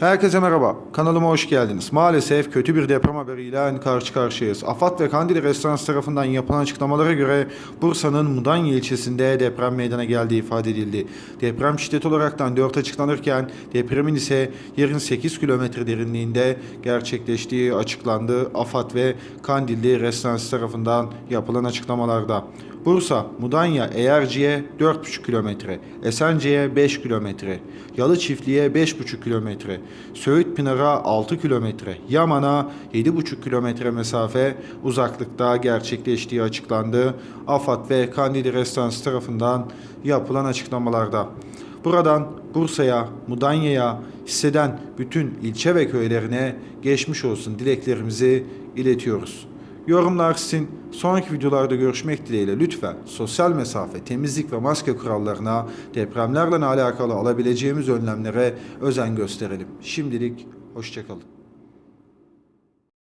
Herkese merhaba. Kanalıma hoş geldiniz. Maalesef kötü bir deprem haberiyle karşı karşıyayız. AFAD ve Kandili Restoransı tarafından yapılan açıklamalara göre Bursa'nın Mudanya ilçesinde deprem meydana geldiği ifade edildi. Deprem şiddet olaraktan 4 açıklanırken depremin ise yerin 8 kilometre derinliğinde gerçekleştiği açıklandı. AFAD ve Kandilli Restoransı tarafından yapılan açıklamalarda. Bursa, Mudanya, Eğerci'ye 4,5 kilometre, Esence'ye 5 kilometre, Yalı Çiftliğe 5,5 kilometre, Söğüt Pınar'a 6 kilometre, Yaman'a 7,5 kilometre mesafe uzaklıkta gerçekleştiği açıklandı. AFAD ve Kandili Restoransı tarafından yapılan açıklamalarda. Buradan Bursa'ya, Mudanya'ya hisseden bütün ilçe ve köylerine geçmiş olsun dileklerimizi iletiyoruz. Yorumlar sizin. Sonraki videolarda görüşmek dileğiyle lütfen sosyal mesafe, temizlik ve maske kurallarına, depremlerle alakalı alabileceğimiz önlemlere özen gösterelim. Şimdilik hoşçakalın.